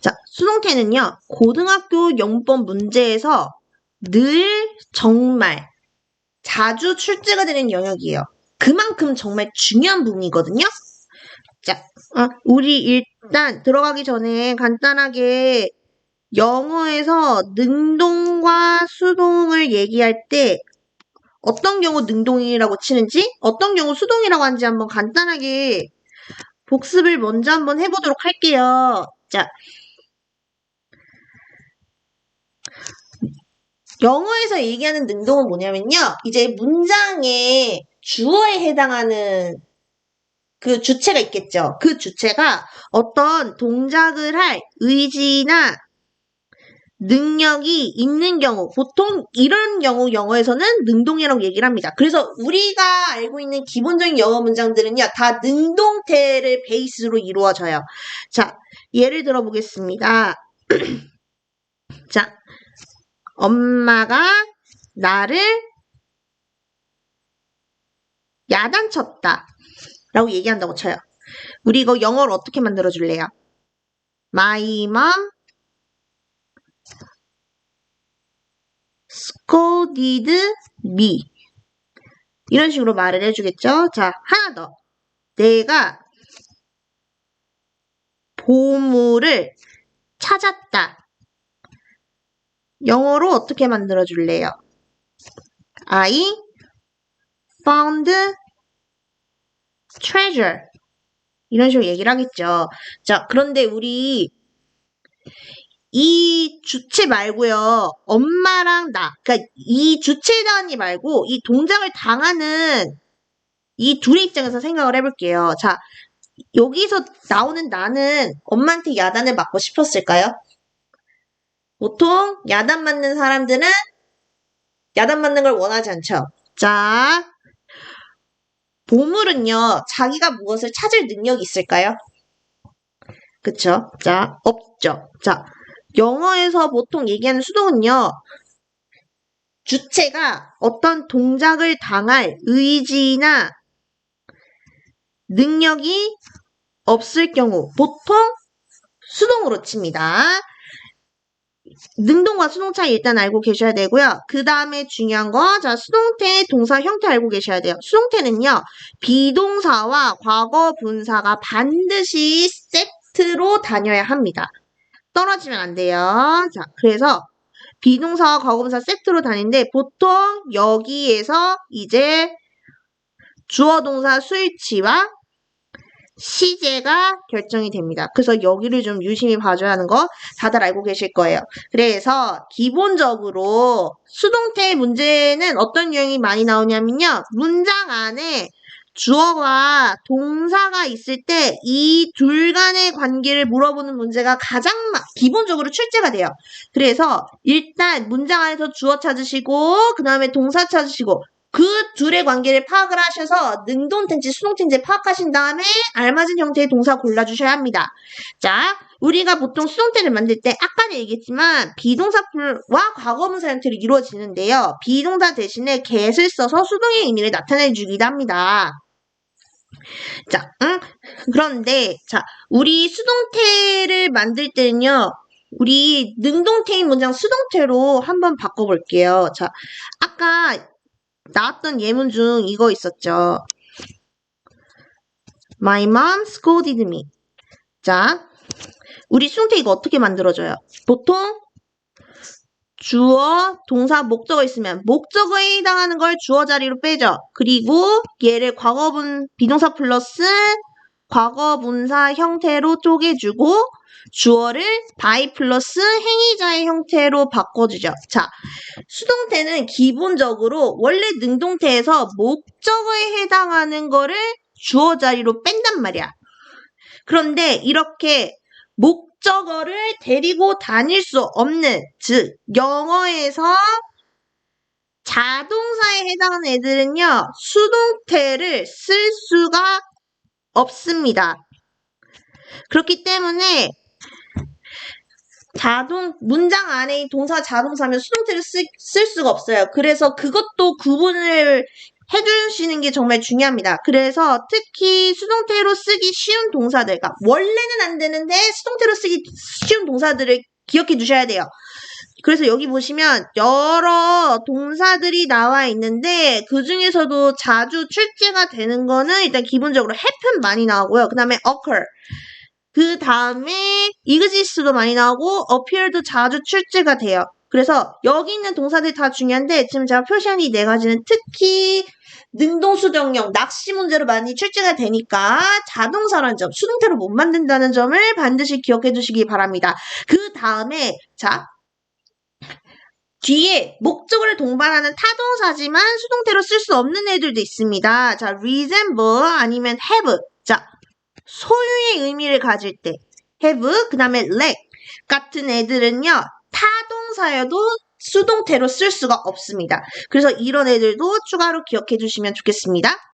자, 수동태는요, 고등학교 영법 문제에서 늘 정말 자주 출제가 되는 영역이에요. 그만큼 정말 중요한 부분이거든요. 자, 어, 우리 일단 들어가기 전에 간단하게 영어에서 능동과 수동을 얘기할 때 어떤 경우 능동이라고 치는지, 어떤 경우 수동이라고 하는지 한번 간단하게 복습을 먼저 한번 해보도록 할게요. 자, 영어에서 얘기하는 능동은 뭐냐면요. 이제 문장의 주어에 해당하는 그 주체가 있겠죠. 그 주체가 어떤 동작을 할 의지나 능력이 있는 경우, 보통 이런 경우 영어에서는 능동이라고 얘기를 합니다. 그래서 우리가 알고 있는 기본적인 영어 문장들은요, 다 능동태를 베이스로 이루어져요. 자, 예를 들어 보겠습니다. 자, 엄마가 나를 야단쳤다. 라고 얘기한다고 쳐요. 우리 이거 영어를 어떻게 만들어 줄래요? My mom scolded me. 이런 식으로 말을 해주겠죠? 자, 하나 더. 내가 보물을 찾았다. 영어로 어떻게 만들어 줄래요? I found treasure. 이런 식으로 얘기를 하겠죠. 자, 그런데 우리 이 주체 말고요. 엄마랑 나. 그러니까 이 주체 단위 말고 이 동작을 당하는 이 둘의 입장에서 생각을 해볼게요. 자, 여기서 나오는 나는 엄마한테 야단을 맞고 싶었을까요? 보통 야단 맞는 사람들은 야단 맞는 걸 원하지 않죠. 자, 보물은요, 자기가 무엇을 찾을 능력이 있을까요? 그쵸? 자, 없죠. 자, 영어에서 보통 얘기하는 수동은요, 주체가 어떤 동작을 당할 의지나 능력이 없을 경우, 보통 수동으로 칩니다. 능동과 수동 차이 일단 알고 계셔야 되고요. 그 다음에 중요한 거, 자, 수동태 동사 형태 알고 계셔야 돼요. 수동태는요, 비동사와 과거 분사가 반드시 세트로 다녀야 합니다. 떨어지면 안 돼요. 자, 그래서 비동사와 과거 분사 세트로 다니는데 보통 여기에서 이제 주어 동사 수일치와 시제가 결정이 됩니다. 그래서 여기를 좀 유심히 봐줘야 하는 거 다들 알고 계실 거예요. 그래서 기본적으로 수동태 문제는 어떤 유형이 많이 나오냐면요. 문장 안에 주어와 동사가 있을 때 이 둘 간의 관계를 물어보는 문제가 가장 마- 기본적으로 출제가 돼요. 그래서 일단 문장 안에서 주어 찾으시고 그 다음에 동사 찾으시고 그 둘의 관계를 파악을 하셔서 능동태인지 수동태인지 파악하신 다음에 알맞은 형태의 동사 골라주셔야 합니다. 자, 우리가 보통 수동태를 만들 때 아까도 얘기했지만 비동사와 과거분사 형태로 이루어지는데요. 비동사 대신에 get을 써서 수동의 의미를 나타내 주기도 합니다. 자, 응? 그런데 자, 우리 수동태를 만들 때는요. 우리 능동태인 문장 수동태로 한번 바꿔볼게요. 자, 아까 나왔던 예문 중 이거 있었죠. My mom scolded me. 자, 우리 수동태 이거 어떻게 만들어줘요? 보통 주어, 동사, 목적어 있으면 목적어에 해당하는 걸 주어 자리로 빼죠. 그리고 얘를 과거분 비동사 플러스 과거분사 형태로 쪼개주고 주어를 by 플러스 행위자의 형태로 바꿔주죠. 자, 수동태는 기본적으로 원래 능동태에서 목적어에 해당하는 거를 주어 자리로 뺀단 말이야. 그런데 이렇게 목적어를 데리고 다닐 수 없는, 즉, 영어에서 자동사에 해당하는 애들은요, 수동태를 쓸 수가 없습니다. 그렇기 때문에 자동 문장 안에 동사 자동사면 수동태를 쓰, 쓸 수가 없어요. 그래서 그것도 구분을 해주시는 게 정말 중요합니다. 그래서 특히 수동태로 쓰기 쉬운 동사들, 그러니까 원래는 안 되는데 수동태로 쓰기 쉬운 동사들을 기억해 두셔야 돼요. 그래서 여기 보시면 여러 동사들이 나와 있는데 그 중에서도 자주 출제가 되는 거는 일단 기본적으로 happen 많이 나오고요. 그 다음에 occur. 그 다음에 exist도 많이 나오고 appear도 자주 출제가 돼요. 그래서 여기 있는 동사들이 다 중요한데 지금 제가 표시한 이 네 가지는 특히 능동수동형 낚시 문제로 많이 출제가 되니까 자동사라는 점, 수동태로 못 만든다는 점을 반드시 기억해 두시기 바랍니다. 그 다음에 자 뒤에 목적어를 동반하는 타동사지만 수동태로 쓸 수 없는 애들도 있습니다. 자, resemble 아니면 have. 자, 소유의 의미를 가질 때 have, 그 다음에 lack 같은 애들은요, 타동사여도 수동태로 쓸 수가 없습니다. 그래서 이런 애들도 추가로 기억해 주시면 좋겠습니다.